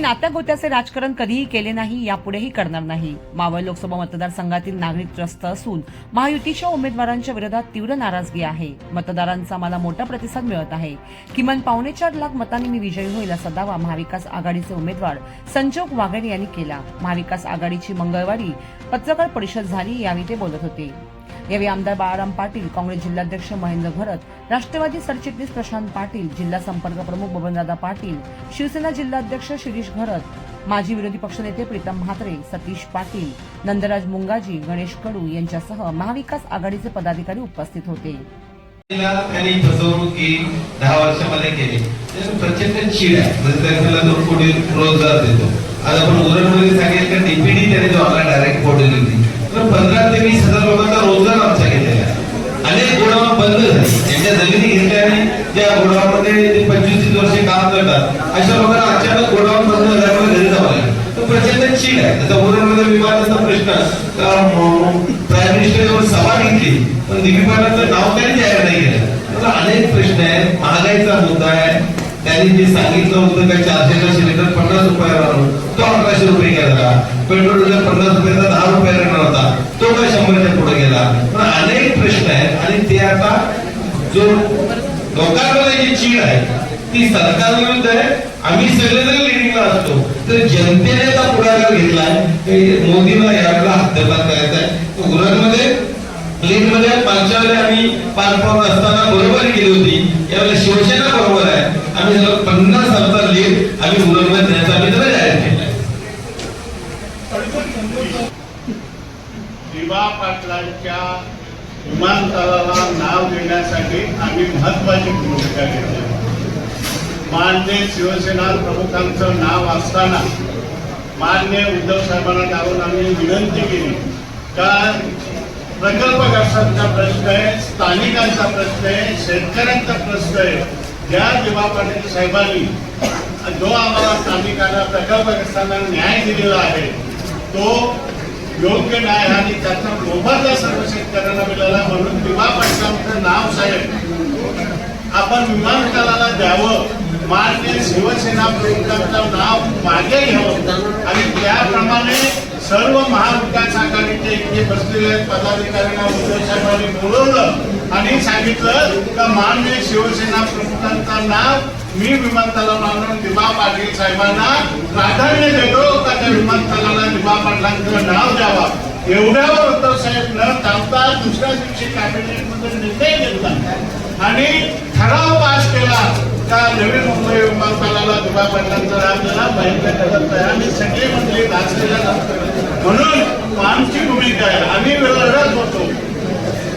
नात्या गोत्याचे राजकारण कधीही केले नाही यापुढेही करणार नाही. मावळ लोकसभा मतदारसंघातील नागरिक त्रस्त असून महायुतीच्या उमेदवारांच्या विरोधात तीव्र नाराजगी आहे. मतदारांचा मला मोठा प्रतिसाद मिळत आहे. किमान पावणे चार लाख मतांनी मी विजयी होईल असा दावा महाविकास आघाडीचे उमेदवार संजोग वाघेड यांनी केला. महाविकास आघाडीची मंगळवारी पत्रकार परिषद झाली यावेळी ते बोलत होते. यावेळी आमदार बाळाराम पाटील काँग्रेस जिल्हाध्यक्ष महेंद्र भरत राष्ट्रवादी सरचिटणीस प्रशांत पाटील जिल्हा संपर्क प्रमुख बबनदादा पाटील शिवसेना जिल्हाध्यक्ष शिरीष भरत माजी विरोधी पक्षनेते प्रीतम म्हात्रे सतीश पाटील नंदराज मुंगाजी गणेश कडू यांच्यासह महाविकास आघाडीचे पदाधिकारी उपस्थित होते. त्यांनी फसवणूक ही दहा वर्षामध्ये केली. त्याच्यात प्रचंड चीड आहे. म्हणजे त्याला दोन कोटी रोजगार देतो. आज आपण उरणमध्ये सांगेल का डीपीडी त्याने जो आला डायरेक्ट फोटो दिली. तर पंधरा ते वीस हजार लोकांचा रोजगार आमचा घेतलेला आहे. अनेक गोडाऊन बंद झाली. ज्यांच्या जमिनी घेतल्या आणि ज्या गोडाऊनमध्ये ते पंचवीस तीस वर्षे काम करतात. अशा लोकांना अचानक गोडाऊन बंद झाल्यामुळे घरी जावं लागेल. तो प्रचंड चीड आहे. त्याचा उरणमध्ये विमानाचा प्रश्न प्राईम मिनिस्टर सभा घेतली. पण दिलीप नाव काही जाहीर नाही केलं अनेक प्रश्न आहेत. महागाईचा मुद्दा आहे. त्यांनी जे सांगितलं होतं का चारशेचा सिलेंडर पन्नास रुपयाला आणून तो अकराशे रुपये गेला. पेट्रोल डिझेल पन्नास रुपयाचा दहा रुपये येणार होता. तो काय शंभरच्या पुढे गेला? पण अनेक प्रश्न आहेत आणि ते आता जो लोकांमध्ये जी चीड आहे ती सरकारविरुद्ध आहे. आम्ही सगळे जरी लिडिंगला असतो तर जनतेने आता पुढाकार घेतलाय. मोदीला यावेळेला हद्दपात करायचा आहे गुजरातमध्ये प्लेन मध्ये वेळेला आम्ही पार पाहून असताना बरोबर केली होती. यावेळेला शिवसेना बरोबर आहे. आम्ही जर पन्नास हजार लीड आम्ही उरणमध्ये देण्याचा आम्ही जाहीर केला. दिवा पाटलांच्या विमानतळाला नाव देण्यासाठी आम्ही महत्वाची भूमिका घेतली. मान्य शिवसेना प्रमुखांचं नाव असताना मान्य उद्धव साहेबांना जाऊन आम्ही विनंती केली. का प्रकल्पग्रस्तांचा प्रश्न आहे स्थानिकांचा प्रश्न आहे शेतकऱ्यांचा प्रश्न आहे. ज्या दिवा पाटील साहेबांनी जो आम्हाला स्थानिकांना प्रकल्पग्रस्तांना न्याय दिलेला आहे तो योग्य न्याय आणि त्याचा मोबदला सर्व शेतकऱ्यांना मिळाला. म्हणून विमा पाटलांचं नाव साहेब आपण विमानतळाला द्यावं. मान्य शिवसेना प्रमुखांचं नाव मागे घ्यावं. आणि त्याप्रमाणे सर्व महाविकास आघाडीचे इथे बसलेले पदाधिकाऱ्यांना उद्धव साहेबांनी बोलवलं. आणि सांगितलं का मान्य शिवसेना प्रमुखांचं नाव मी विमानतळाला मानून दिबा पाटील साहेबांना प्राधान्य देतो का त्या विमानतळाला दिबा पाटलांचं नाव द्यावा? एवढ्यावर उद्धव साहेब न थांबता दुसऱ्या दिवशी कॅबिनेटमध्ये निर्णय घेतला. आणि ठराव पास केला. का नवी मुंबई विमानतळाला दुबा पडल्यानंतर आपल्याला दिला करत आहे. आम्ही सगळे मंत्री नाचलेल्या नंतर म्हणून आमची भूमिका आहे. आम्ही लढत होतो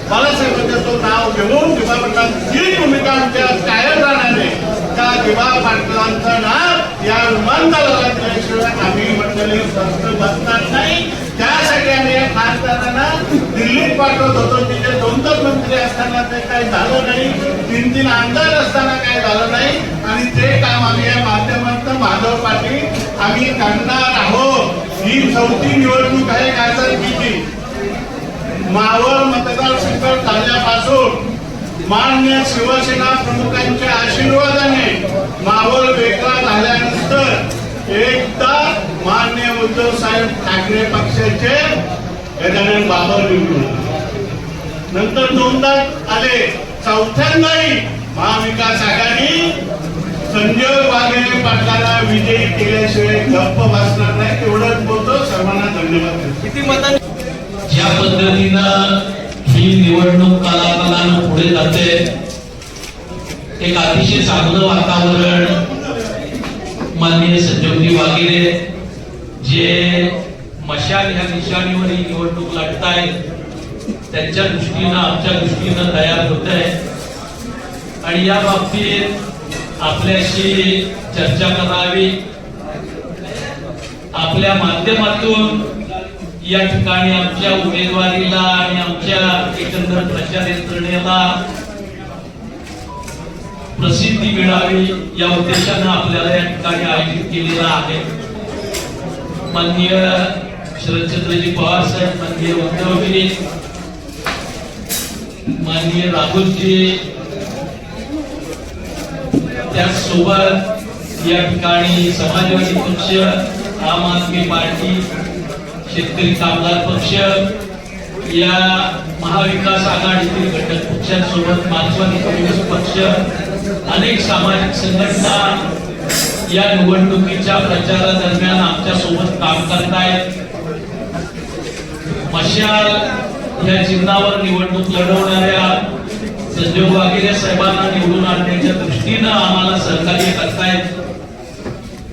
बाळासाहेबांचं तो नाव घेऊन दिबा पाटलांची ही भूमिका आमच्या कायम राहणार. आहे का दिबा पाटलांचं नाव या विमानतळाला दिल्याशिवाय आम्ही मंडळी स्वस्थ बसणार नाही. त्यासाठी आम्ही या खासदारांना दिल्लीत पाठवत होतो. तिथे दोन दोन मंत्री असताना ते काही झालं नाही. तीन तीन आमदार असताना काय झालं नाही. आणि ते काम आम्ही या माध्यमातून माधव पाटील आम्ही करणार आहोत. ही चौथी निवडणूक आहे खासदारकीची मावळ मतदारसंघ झाल्यापासून मान्य शिवसेना प्रमुखांच्या आशीर्वादाने मावळ वेगळा झाल्यानंतर एकदा मान्य उद्धव साहेब ठाकरे पक्षाचे गजानन बाबर निवडून नंतर दोनदा आले. चौथ्यांदाही महाविकास आघाडी संजय वाघेरे पाटलाला विजयी केल्याशिवाय गप्प बसणार नाही तेवढंच बोलतो सर्वांना धन्यवाद देतो. ज्या पद्धतीनं ही निवडणूक कालाकालानं पुढे जाते एक अतिशय चांगलं वातावरण माननीय संजोगजी वागिरे जे मशाल ह्या निशाणीवर ही निवडणूक लढतायत त्यांच्या दृष्टीनं आमच्या दृष्टीनं तयार होत आहे. आणि या बाबतीत आपल्याशी चर्चा करावी. आपल्या माध्यमातून या ठिकाणी आमच्या उमेदवारीला आणि आमच्या एकंदर प्रचार यंत्रणेला प्रसिद्धी मिळावी या उद्देशानं आपल्याला या ठिकाणी आयोजित केलेला आहे. माननीय शरदचंद्रजी पवार साहेब माननीय उद्धवगिरी माननीय राहुलजी त्याचसोबत या ठिकाणी समाजवादी पक्ष आम आदमी पार्टी शेतकरी कामगार पक्ष या महाविकास आघाडीतील घटक पक्षांसोबत मार्क्सवादी कम्युनिस्ट पक्ष अनेक सामाजिक संघटना या निवडणुकीच्या प्रचारादरम्यान आमच्यासोबत काम करतायत. मशाल या चिन्हावर निवडणूक लढवणाऱ्या संजय वाघेरे साहेबांना निवडून आणण्याच्या दृष्टीनं आम्हाला सहकार्य करतायत.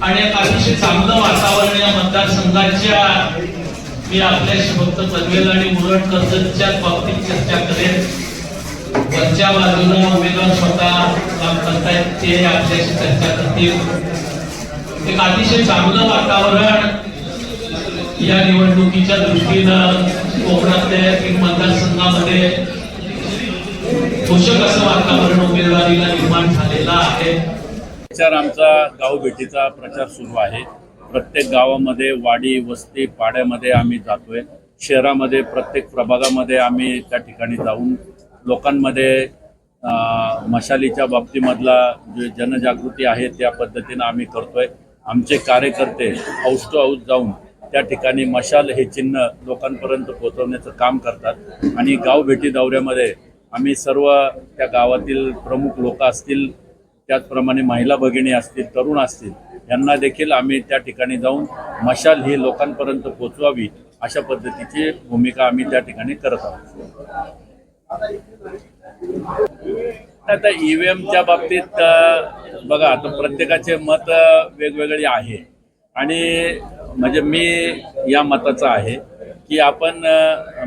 आणि एक अतिशय चांगलं वातावरण या मतदारसंघाच्या मी आपल्याशी फक्त पनवेल आणि मुरड कर्जतच्या बाबतीत चर्चा करेन. वरच्या बाजूला उमेदवार स्वतः काम करतायत ते आपल्याशी चर्चा करतील. एक अतिशय चांगलं वातावरण या निवडणुकीच्या दृष्टीनं कोकणातल्या तीन मतदारसंघामध्ये पोषक असं वातावरण उमेदवारीला निर्माण झालेला आहे. प्रचार आमचा गाव भेटीचा प्रचार सुरू आहे. प्रत्येक गावामध्ये वाडी वस्ती पाड्यामध्ये आम्ही जातोय. शहरामध्ये प्रत्येक प्रभागामध्ये आम्ही त्या ठिकाणी जाऊन लोकांमध्ये मशालीच्या बाबतीमधला जे जनजागृती आहे त्या पद्धतीनं आम्ही करतोय. आमचे कार्यकर्ते हाऊस टू हाऊस जाऊन त्या ठिकाणी मशाल हे चिन्ह लोकांपर्यंत पोहोचवण्याचं काम करतात. आणि गाव भेटी दौऱ्यामध्ये आम्ही सर्व त्या गावातील प्रमुख लोक असतील त्याचप्रमाणे महिला भगिनी असतील तरुण असतील यांना देखील आम्ही त्या ठिकाणी जाऊन मशाल ही लोकांपर्यंत पोचवावी अशा पद्धतीची भूमिका आम्ही त्या ठिकाणी करत आहोत. आता ईव्हीएमच्या बाबतीत बघा आता प्रत्येकाचे मत वेगवेगळे आहे. आणि म्हणजे मी या मताचा आहे की आपण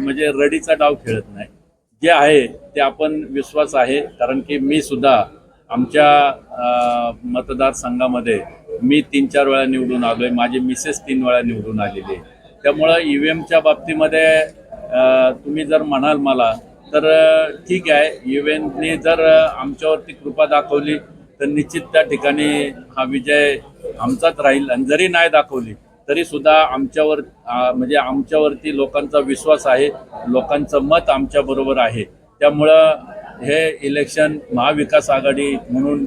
म्हणजे रडीचा डाव खेळत नाही. जे आहे ते आपण विश्वास आहे कारण की मी सुद्धा आमच्या मतदारसंघामध्ये मी तीन चार वेळा निवडून आलोय माझी मिसेस तीन वेळा निवडून आलेली आहे. त्यामुळं ई व्ही एमच्या बाबतीमध्ये तुम्ही जर म्हणाल मला तर ठीक आहे ई व्ही एमने जर आमच्यावरती कृपा दाखवली तर निश्चित त्या ठिकाणी हा विजय आमचाच राहील. आणि जरी नाही दाखवली तरी सुद्धा आमच्यावर म्हणजे आमच्यावरती लोकांचा विश्वास आहे लोकांचं मत आमच्या बरोबर आहे. त्यामुळं हे इलेक्शन महाविकास आघाडी म्हणून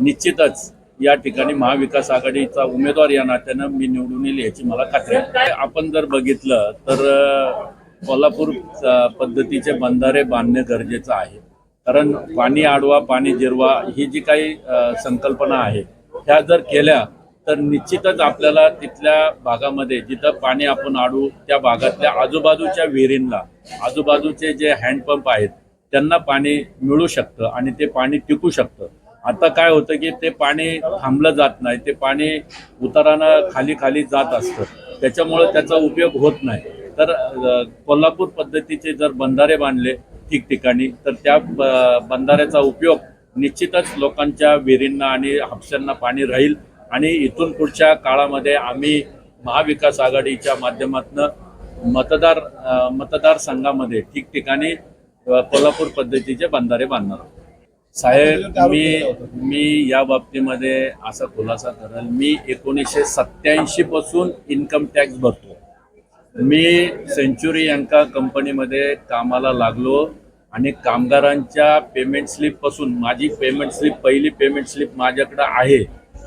निश्चितच या ठिकाणी महाविकास आघाडीचा उमेदवार या नात्यानं मी निवडून येईल याची मला खात्री आहे. आपण जर बघितलं तर कोल्हापूर पद्धतीचे बंधारे बांधणे गरजेचं आहे. कारण पाणी आडवा पाणी जिरवा ही जी काही संकल्पना आहे ह्या जर केल्या तर निश्चितच आपल्याला तिथल्या भागामध्ये जिथं पाणी आपण आडू त्या भागातल्या आजूबाजूच्या विहिरींना आजूबाजूचे जे हँडपंप आहेत त्यांना पाणी मिळू शकतं आणि ते पाणी टिकू शकतं. आता काय होतं की ते पाणी थांबलं जात नाही ते पाणी उतारानं खाली खाली जात असतं. त्याच्यामुळं त्याचा उपयोग होत नाही. तर कोल्हापूर पद्धतीचे जर बंधारे बांधले ठिकठिकाणी तर त्या बंधाऱ्याचा उपयोग निश्चितच लोकांच्या विहिरींना आणि हापशांना पाणी राहील. आणि इथून पुढच्या काळामध्ये आम्ही महाविकास आघाडीच्या माध्यमातून मतदार मतदारसंघामध्ये ठिकठिकाणी कोल्हापूर पद्धतीचे बंधारे बांधणार आहोत. साहेब मी मी या बाबतीमध्ये असा खुलासा करेल. मी एकोणीसशे सत्याऐंशी पासून इन्कम टॅक्स भरतो मी सेंच्युरी यांका कंपनीमध्ये कामाला लागलो आणि कामगारांच्या पेमेंट स्लिपपासून माझी पेमेंट स्लिप पहिली पेमेंट स्लिप माझ्याकडं आहे.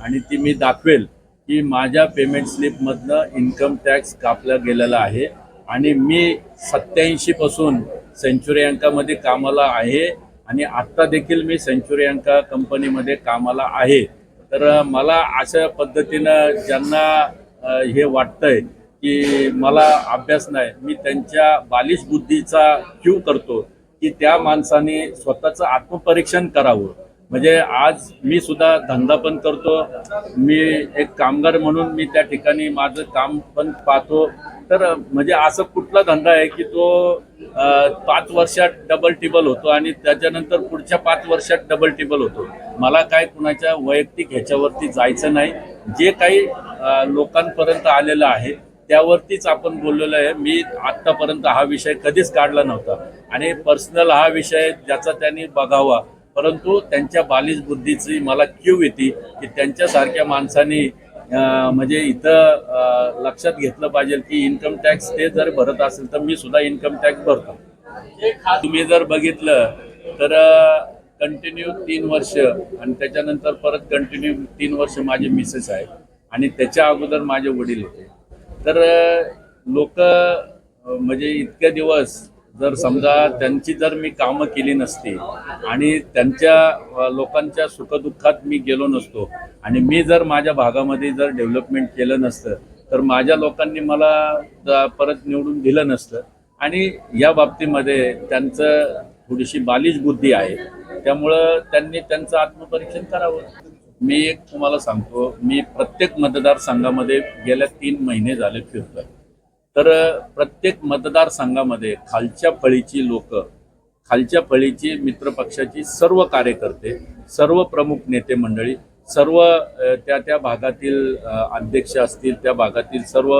आणि ती मी दाखवेल की माझ्या पेमेंट स्लिपमधनं इन्कम टॅक्स कापला गेलेला आहे. आणि मी सत्याऐंशीपासून सेंच्युरी अंकामध्ये कामाला आहे आणि आत्ता देखील मी सेंच्युरी अंका कंपनीमध्ये कामाला आहे. तर मला अशा पद्धतीनं ज्यांना हे वाटतंय की मला अभ्यास नाही मी त्यांच्या बालिश बुद्धीचा क्यू करतो की त्या माणसाने स्वतःचं आत्मपरीक्षण करावं. म्हणजे आज मी सुद्धा धंदा पण करतो. मी एक कामगार म्हणून मी त्या ठिकाणी माझं काम पण पाहतो. तर म्हणजे असं कुठला धंदा आहे की तो पाच वर्षात डबल टिबल होतो आणि त्याच्यानंतर पुढच्या पाच वर्षात डबल टिबल होतो. मला काय कुणाच्या वैयक्तिक ह्याच्यावरती जायचं नाही. जे काही लोकांपर्यंत आलेलं आहे त्यावरतीच आपण बोललेलो आहे. मी आत्तापर्यंत हा विषय कधीच काढला नव्हता. आणि पर्सनल हा विषय ज्याचा त्यांनी बघावा परंतु त्यांच्या बालिश बुद्धीची मला क्यू येते की त्यांच्यासारख्या माणसाने म्हणजे इथं लक्षात घेतलं पाहिजे की इन्कम टॅक्स ते जर भरत असेल तर मी सुद्धा इन्कम टॅक्स भरतो. तुम्ही जर बघितलं तर कंटिन्यू तीन वर्ष आणि त्याच्यानंतर परत कंटिन्यू तीन वर्ष माझे मिसेस आहे आणि त्याच्या अगोदर माझे वडील होते. तर लोक म्हणजे इतके दिवस जर समजा त्यांची जर मी कामं केली नसती आणि त्यांच्या लोकांच्या सुखदुःखात मी गेलो नसतो आणि मी जर माझ्या भागामध्ये जर डेव्हलपमेंट केलं नसतं तर माझ्या लोकांनी मला परत निवडून दिलं नसतं. आणि या बाबतीमध्ये त्यांचं थोडीशी बालिश बुद्धी आहे. त्यामुळं त्यांनी त्यांचं आत्मपरीक्षण करावं. मी एक तुम्हाला सांगतो मी प्रत्येक मतदारसंघामध्ये गेल्या तीन महिने झाले फिरतोय. तर प्रत्येक मतदारसंघामध्ये खालच्या फळीची लोक खालच्या फळीची मित्रपक्षाची सर्व कार्यकर्ते सर्व प्रमुख नेते मंडळी सर्व त्या त्या भागातील अध्यक्ष असतील त्या भागातील सर्व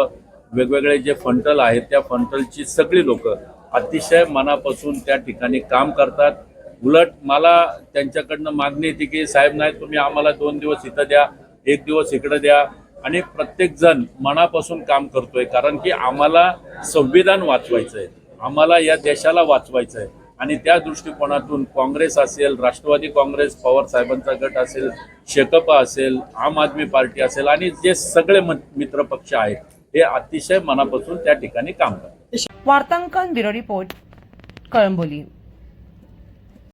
वेगवेगळे जे फंटल आहेत त्या फंटलची सगळी लोक अतिशय मनापासून त्या ठिकाणी काम करतात. उलट मला त्यांच्याकडनं मागणी येते की साहेब नाही तुम्ही आम्हाला दोन दिवस इथं द्या एक दिवस इकडं द्या आणि प्रत्येकजण मनापासून काम करतोय कारण की आम्हाला संविधान वाचवायचं आहे आम्हाला या देशाला वाचवायचं आहे आणि त्या दृष्टिकोनातून काँग्रेस असेल राष्ट्रवादी काँग्रेस पवार साहेबांचा गट असेल शेकपा असेल आम आदमी पार्टी असेल आणि जे सगळे मित्र पक्ष आहेत हे अतिशय मनापासून त्या ठिकाणी काम करतात. वार्तांकन ब्युरो रिपोर्ट कळंबोली.